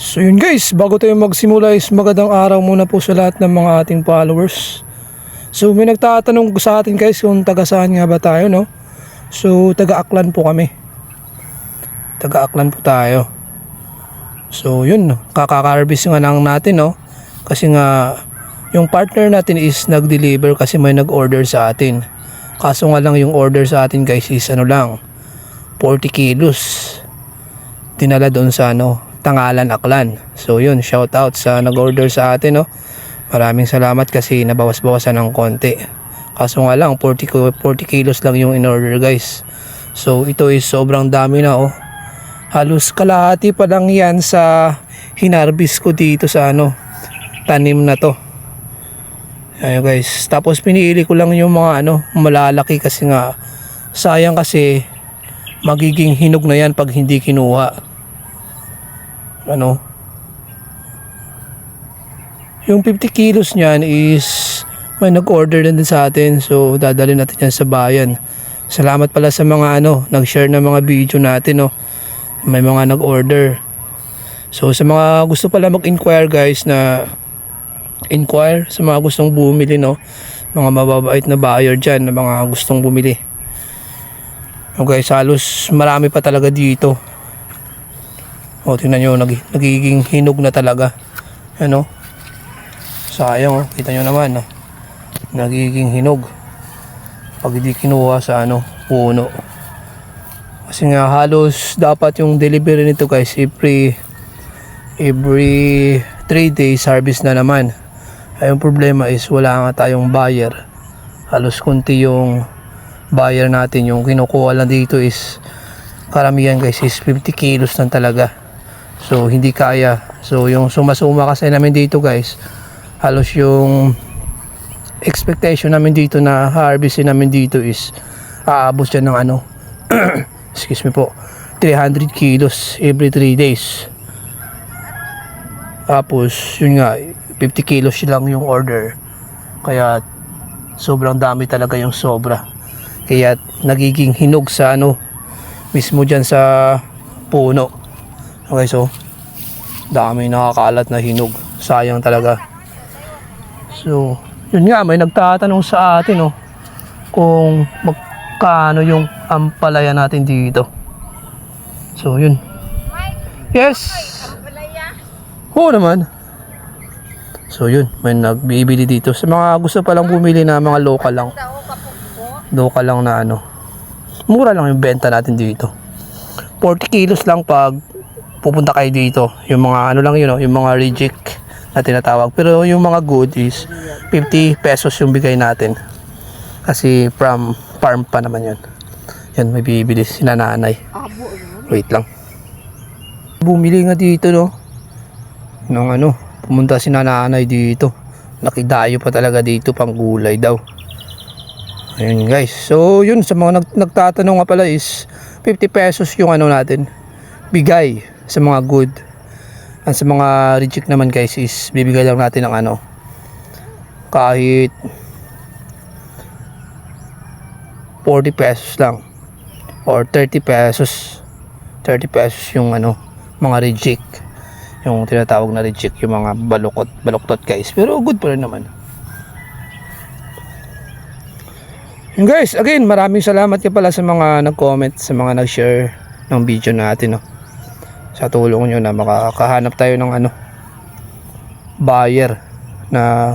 So yun guys, bago tayo magsimula is magandang araw muna po sa lahat ng mga ating followers. So may nagtatanong sa atin guys kung taga saan nga ba tayo no? So taga Aklan po kami. Taga Aklan po tayo. So yun, kakakarbis nga lang natin no? Kasi nga yung partner natin is nag-deliver kasi may nag-order sa atin. Kaso nga lang yung order sa atin guys is ano lang, 40 kilos. Dinala doon sa ano, Tangalan Aklan. So yun, shout out sa nag-order sa atin no. Maraming salamat kasi nabawas-bawasan ng konti. Kaso nga lang 40 ko- 40 kilos lang yung in-order guys. So ito is sobrang dami na oh. Halos kalahati pa lang yan sa hinarbis ko dito sa ano tanim na to. Ayun guys, tapos pinili ko lang yung mga ano malalaki kasi nga sayang kasi magiging hinog na yan pag hindi kinuha ano yung 50 kilos niyan is may nag-order din sa atin so dadalhin natin yan sa bayan. Salamat pala sa mga ano nag-share ng mga video natin no? May mga nag-order. So sa mga gusto pala mag-inquire guys na inquire sa mga gustong bumili no? Mga mababait na buyer dyan na mga gustong bumili. Okay halos marami pa talaga dito o, tingnan nyo, nag, nagiging hinog na talaga. Ano? Sayang, oh. Kita nyo naman, no? Nagiging hinog. Pag hindi kinuha sa, ano, puno. Kasi nga, halos dapat yung delivery nito, guys, every, every 3 days service na naman. Ay, yung problema is, wala nga tayong buyer. Halos kunti yung buyer natin. Yung kinukuha lang dito is, karamihan guys is 50 kilos lang talaga. So hindi kaya. So yung suma-suma kasi namin dito guys, halos yung expectation namin dito na harvestin namin dito is aabot siya ng ano, excuse me po, 300 kilos every 3 days. Tapos yun nga, 50 kilos lang yung order. Kaya sobrang dami talaga yung sobra. Kaya nagiging hinog sa ano, mismo dyan sa puno. Okay, so dami nakakalat na hinog. Sayang talaga. So, yun nga, may nagtatanong sa atin, no, kung magkano yung ampalaya natin dito. So, yun. Yes! Oo naman. So, yun, may nagbibili dito. Sa mga gusto palang bumili na mga local lang. Local lang na ano. Mura lang yung benta natin dito. 40 kilos lang pag pupunta kayo dito. Yung mga ano lang yun, no? yung mga reject na tinatawag. Pero yung mga good is 50 pesos yung bigay natin. Kasi from farm pa naman yun. Yan, may bibili si nanay. Wait lang. Bumili nga dito, no? Nung ano, pumunta si nanay dito. Nakidayo pa talaga dito, pang gulay daw. Ayun guys. So yun sa mga nag, nagtatanong nga pala is 50 pesos yung ano natin bigay sa mga good. At sa mga reject naman guys is bibigay lang natin ng ano kahit 40 pesos lang or 30 pesos 30 pesos yung ano mga reject yung tinatawag na reject yung mga balukot baluktot guys pero good pa rin naman Yun guys, again, maraming salamat ka pala sa mga nag-comment, sa mga nag-share ng video natin, no. Sa tulong nyo na makakahanap tayo ng ano, buyer na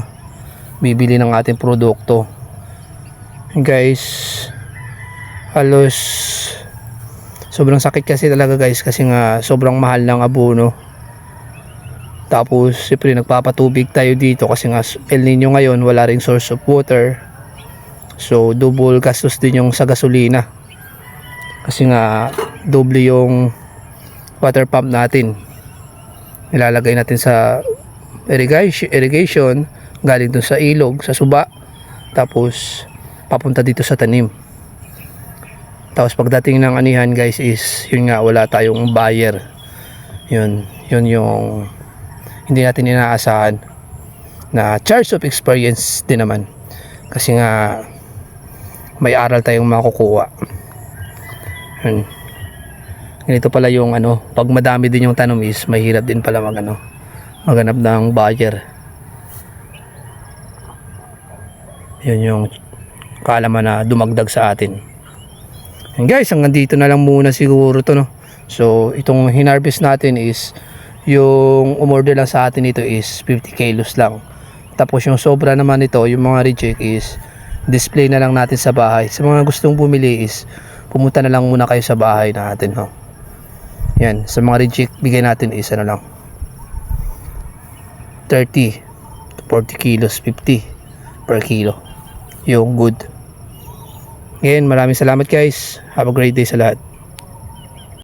bibili ng ating produkto. Guys, halos sobrang sakit kasi talaga guys kasi nga sobrang mahal ng abono. Tapos, siyempre nagpapatubig tayo dito kasi nga El Nino ngayon, wala ring source of water. So double gastos din yung sa gasolina. Kasi nga double yung water pump natin. Nilalagay natin sa irrigation, irrigation galing dun sa ilog, sa suba. Tapos papunta dito sa tanim. Tapos pagdating ng anihan guys is yun nga wala tayong buyer. Yun, yun yung hindi natin inaasahan na charge of experience din naman. Kasi nga may aral tayong makukuha. Yun. Ganito pala yung ano pag madami din yung tanom is mahirap din pala mag ano maghanap ng buyer. Yun yung kaalaman na dumagdag sa atin. And guys hanggang dito na lang muna siguro to no? So itong hinarvest natin is yung umorder lang sa atin ito is 50 kilos lang. Tapos yung sobra naman ito yung mga reject is display na lang natin sa bahay. Sa mga gustong bumili is pumunta na lang muna kayo sa bahay natin no yan sa mga reject bigay natin is ano lang 30 to 40 kilos 50 per kilo yung good. Again, maraming salamat guys. Have a great day sa lahat.